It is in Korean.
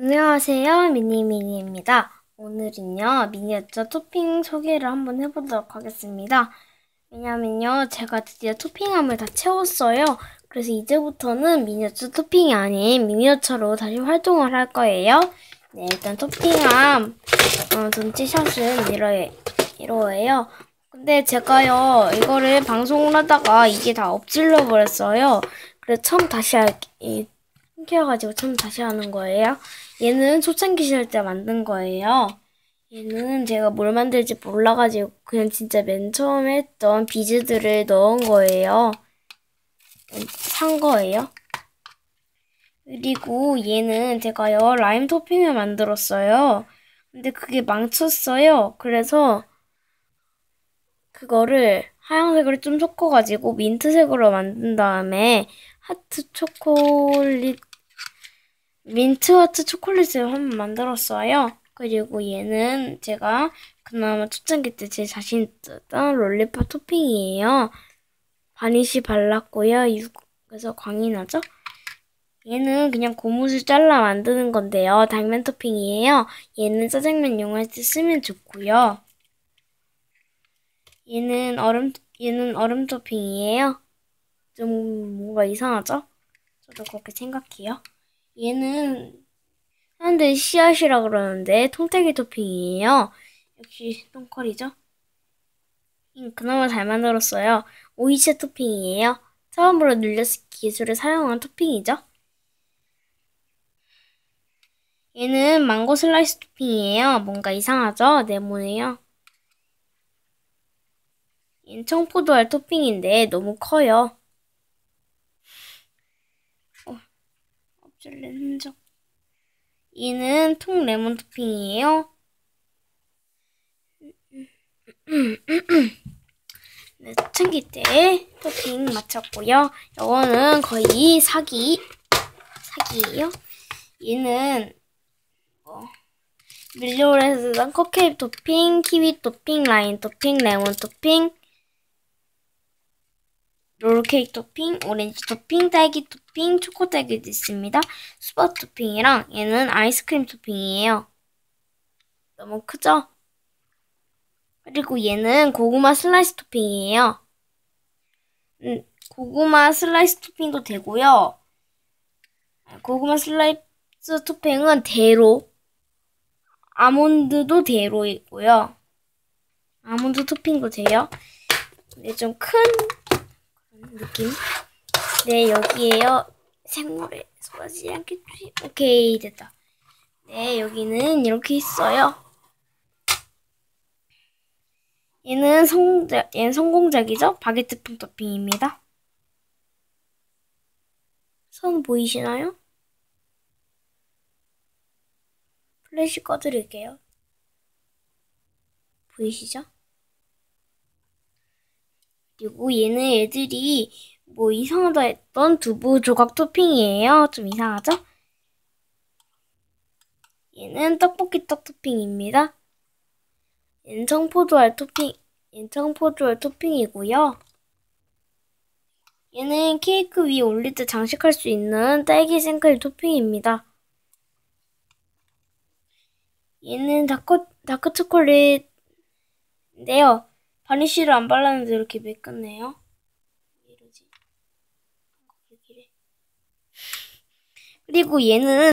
안녕하세요. 미니미니입니다. 오늘은요, 미니어처 토핑 소개를 한번 해보도록 하겠습니다. 왜냐면요, 제가 드디어 토핑함을 다 채웠어요. 그래서 이제부터는 미니어처 토핑이 아닌 미니어처로 다시 활동을 할 거예요. 네, 일단 토핑함 어, 전체 샷은 이러, 이러해요. 근데 제가요, 이거를 방송을 하다가 이게 다 엎질러 버렸어요. 그래서 처음 다시 할, 이, 끊겨가지고 처음 다시 하는 거예요. 얘는 초창기 시절 때 만든 거예요. 얘는 제가 뭘 만들지 몰라가지고 그냥 진짜 맨 처음에 했던 비즈들을 넣은 거예요. 산 거예요. 그리고 얘는 제가요 라임 토핑을 만들었어요. 근데 그게 망쳤어요. 그래서 그거를 하얀색을 좀 섞어가지고 민트색으로 만든 다음에 하트 초콜릿 민트 하트 초콜릿을 한번 만들었어요. 그리고 얘는 제가 그나마 초창기 때 제 자신 있었던 롤리파 토핑이에요. 바니쉬 발랐고요. 그래서 광이 나죠? 얘는 그냥 고무줄 잘라 만드는 건데요. 당면 토핑이에요. 얘는 짜장면 용할 때 쓰면 좋고요. 얘는 얼음 얘는 얼음 토핑이에요. 좀 뭔가 이상하죠? 저도 그렇게 생각해요. 얘는 사람들이 씨앗이라 그러는데 통태기 토핑이에요. 역시 똥컬이죠? 음, 그나마 잘 만들었어요. 오이채 토핑이에요. 처음으로 눌려쓰기 기술을 사용한 토핑이죠. 얘는 망고 슬라이스 토핑이에요. 뭔가 이상하죠? 네모네요. 얘는 청포도알 토핑인데 너무 커요. 엎질린 흔적. 얘는 통 레몬 토핑이에요. 네, 초기 때 토핑 마쳤고요. 이거는 거의 사기, 사기예요. 얘는 뭐 밀리오에서 쓰던 컵케이크 토핑, 키위 토핑, 라인 토핑, 레몬 토핑, 롤케이크 토핑, 오렌지 토핑, 딸기 토핑, 초코 딸기도 있습니다. 수박 토핑이랑 얘는 아이스크림 토핑이에요. 너무 크죠? 그리고 얘는 고구마 슬라이스 토핑이에요. 음, 고구마 슬라이스 토핑도 되고요. 고구마 슬라이스 토핑은 대로, 아몬드도 대로 있고요. 아몬드 토핑도 돼요. 근데 좀 큰 느낌. 네, 여기에요. 생물에 쏟아지지 않겠지? 오케이, 됐다. 네, 여기는 이렇게 있어요. 얘는 성공작, 얘는 성공작이죠? 바게트 풍 토핑입니다. 선 보이시나요? 플래시 꺼드릴게요. 보이시죠? 그리고 얘는 애들이 뭐 이상하다 했던 두부 조각 토핑이에요. 좀 이상하죠? 얘는 떡볶이 떡 토핑입니다. 얘는 청포도알 토핑, 얘는 청포도알 토핑이고요. 얘는 케이크 위에 올릴 때 장식할 수 있는 딸기 생크림 토핑입니다. 얘는 다크, 다크 초콜릿인데요. 바니쉬를 안 발랐는데 이렇게 매끈네요. 이러지. 그리고 얘는